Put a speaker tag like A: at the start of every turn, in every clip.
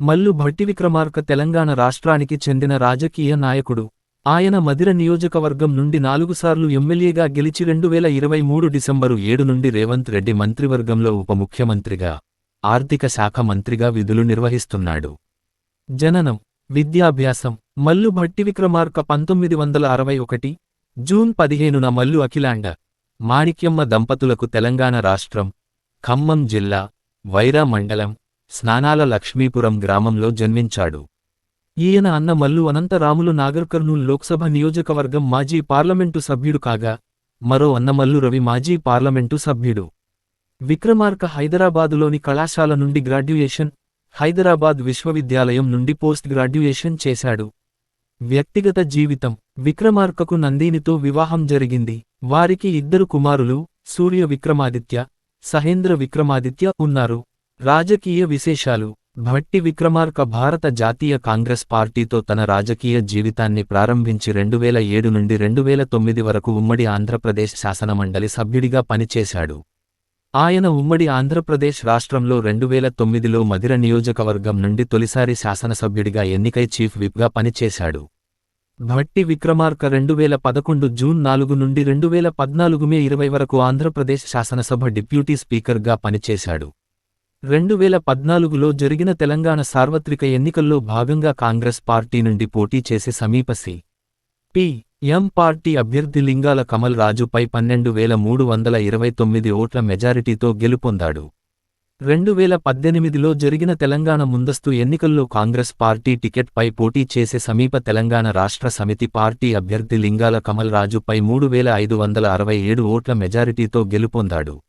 A: మల్లు భట్టివిక్రమార్క తెలంగాణ రాష్ట్రానికి చెందిన రాజకీయ నాయకుడు. ఆయన మదిర నియోజకవర్గం నుండి నాలుగుసార్లు ఎమ్మెల్యేగా గెలిచి రెండు వేల ఇరవై మూడు డిసెంబరు ఏడు నుండి రేవంత్ రెడ్డి మంత్రివర్గంలో ఉప ముఖ్యమంత్రిగా ఆర్థిక శాఖ మంత్రిగా విధులు నిర్వహిస్తున్నాడు. జననం విద్యాభ్యాసం మల్లు భట్టివిక్రమార్క పంతొమ్మిది వందల అరవై ఒకటి జూన్ పదిహేనున మల్లు అఖిలాండ మాణిక్యమ్మ దంపతులకు తెలంగాణ రాష్ట్రం ఖమ్మం జిల్లా వైరా మండలం స్నానాల లక్ష్మీపురం గ్రామంలో జన్మించాడు. ఈయన అన్న మల్లు అనంతరాములు నాగర్కర్నూల్ లోక్సభ నియోజకవర్గం మాజీ పార్లమెంటు సభ్యుడు కాగా మరో అన్నమల్లు రవి మాజీ పార్లమెంటు సభ్యుడు. విక్రమార్క హైదరాబాదులోని కళాశాల నుండి గ్రాడ్యుయేషన్ హైదరాబాద్ విశ్వవిద్యాలయం నుండి పోస్ట్ గ్రాడ్యుయేషన్ చేశాడు. వ్యక్తిగత జీవితం విక్రమార్కకు నందినితో వివాహం జరిగింది. వారికి ఇద్దరు కుమారులు సూర్య విక్రమాదిత్య సహేంద్ర విక్రమాదిత్య ఉన్నారు. రాజకీయ విశేషాలు. భట్టి విక్రమార్క భారత జాతీయ కాంగ్రెస్ పార్టీతో తన రాజకీయ జీవితాన్ని ప్రారంభించి రెండువేల ఏడు నుండి రెండువేల తొమ్మిది వరకు ఉమ్మడి ఆంధ్రప్రదేశ్ శాసనమండలి సభ్యుడిగా పనిచేశాడు. ఆయన ఉమ్మడి ఆంధ్రప్రదేశ్ రాష్ట్రంలో రెండువేల తొమ్మిదిలో మదిర నియోజకవర్గం నుండి తొలిసారి శాసనసభ్యుడిగా ఎన్నికై చీఫ్ విప్గా పనిచేశాడు. భట్టి విక్రమార్క రెండువేల పదకొండు జూన్ నాలుగు నుండి రెండువేల పద్నాలుగు మే ఇరవై వరకు ఆంధ్రప్రదేశ్ శాసనసభ డిప్యూటీ స్పీకర్గా పనిచేశాడు. రెండు వేల పద్నాలుగులో జరిగిన తెలంగాణ సార్వత్రిక ఎన్నికల్లో భాగంగా కాంగ్రెస్ పార్టీ నుండి పోటీ చేసే సమీప సి. పి. ఎం. పార్టీ అభ్యర్థి లింగాల కమల్ రాజుపై పన్నెండు వేల మూడు వందల ఇరవై తొమ్మిది ఓట్ల మెజారిటీతో గెలుపొందాడు. రెండు వేల పద్దెనిమిదిలో జరిగిన తెలంగాణ ముందస్తు ఎన్నికల్లో కాంగ్రెస్ పార్టీ టికెట్పై పోటీ చేసే సమీప తెలంగాణ రాష్ట్ర సమితి పార్టీ అభ్యర్థి లింగాల కమల్ రాజుపై మూడు వేల ఐదు వందల అరవై ఏడు ఓట్ల మెజారిటీతో గెలుపొందాడు.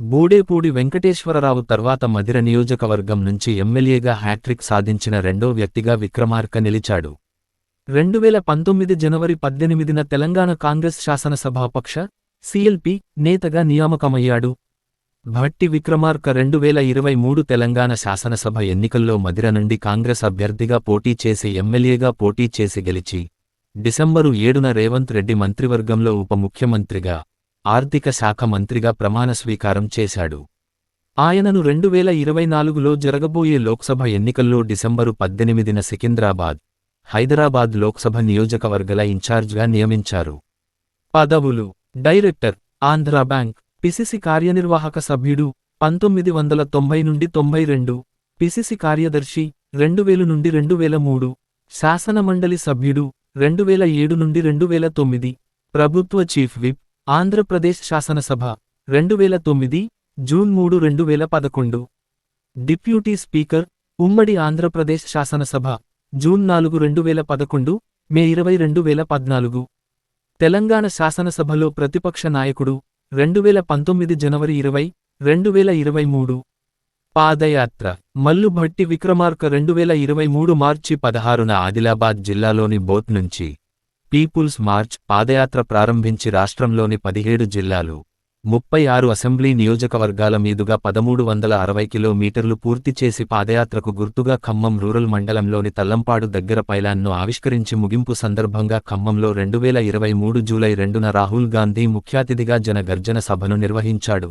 A: బూడేపూడి వెంకటేశ్వరరావు తర్వాత మదిర నియోజకవర్గం నుంచి ఎమ్మెల్యేగా హ్యాట్రిక్ సాధించిన రెండో వ్యక్తిగా విక్రమార్క నిలిచాడు. రెండువేల పంతొమ్మిది జనవరి పద్దెనిమిదిన తెలంగాణ కాంగ్రెస్ శాసనసభాపక్ష సిఎల్పి నేతగా నియామకమయ్యాడు. భట్టి విక్రమార్క రెండువేల ఇరవై మూడు తెలంగాణ శాసనసభ ఎన్నికల్లో మదిర నుండి కాంగ్రెస్ అభ్యర్థిగా పోటీ చేసి ఎమ్మెల్యేగా పోటీ చేసి గెలిచి డిసెంబరు ఏడున రేవంత్ రెడ్డి మంత్రివర్గంలో ఉప ముఖ్యమంత్రిగా ఆర్థిక శాఖ మంత్రిగా ప్రమాణ స్వీకారం చేశాడు. ఆయనను రెండువేల ఇరవై నాలుగులో జరగబోయే లోక్సభ ఎన్నికల్లో డిసెంబరు పద్దెనిమిదిన సికింద్రాబాద్ హైదరాబాద్ లోక్సభ నియోజకవర్గల ఇన్ఛార్జ్గా నియమించారు. పదవులు డైరెక్టర్ ఆంధ్రబ్యాంక్ పిసిసి కార్యనిర్వాహక సభ్యుడు పంతొమ్మిది వందల తొంభై నుండి తొంభై రెండు పిసిసి కార్యదర్శి రెండువేలు నుండి రెండువేల మూడు శాసనమండలి సభ్యుడు రెండువేల ఏడు నుండి రెండువేల తొమ్మిది ప్రభుత్వ చీఫ్ విప్. ఆంధ్రప్రదేశ్ శాసనసభ రెండువేల తొమ్మిది జూన్ మూడు రెండు వేల పదకొండు డిప్యూటీ స్పీకర్ ఉమ్మడి ఆంధ్రప్రదేశ్ శాసనసభ జూన్ నాలుగు రెండువేల పదకొండు మే ఇరవై రెండు వేల పద్నాలుగు తెలంగాణ శాసనసభలో ప్రతిపక్ష నాయకుడు రెండువేల పంతొమ్మిది జనవరి ఇరవై రెండువేల ఇరవై మూడు పాదయాత్ర మల్లుభట్టి విక్రమార్క విక్రమార్క రెండువేల ఇరవై మూడు మార్చి పదహారున ఆదిలాబాద్ జిల్లాలోని బోత్ నుంచి పీపుల్స్ మార్చ్ పాదయాత్ర ప్రారంభించి రాష్ట్రంలోని పదిహేడు జిల్లాలు ముప్పై ఆరు అసెంబ్లీ నియోజకవర్గాల మీదుగా పదమూడు వందల అరవై కిలోమీటర్లు పూర్తి చేసి పాదయాత్రకు గుర్తుగా ఖమ్మం రూరల్ మండలంలోని తల్లంపాడు దగ్గర పైలాన్ను ఆవిష్కరించి ముగింపు సందర్భంగా ఖమ్మంలో రెండువేల ఇరవై మూడు జూలై రెండున రాహుల్ గాంధీ ముఖ్యాతిథిగా జన గర్జన సభను నిర్వహించాడు.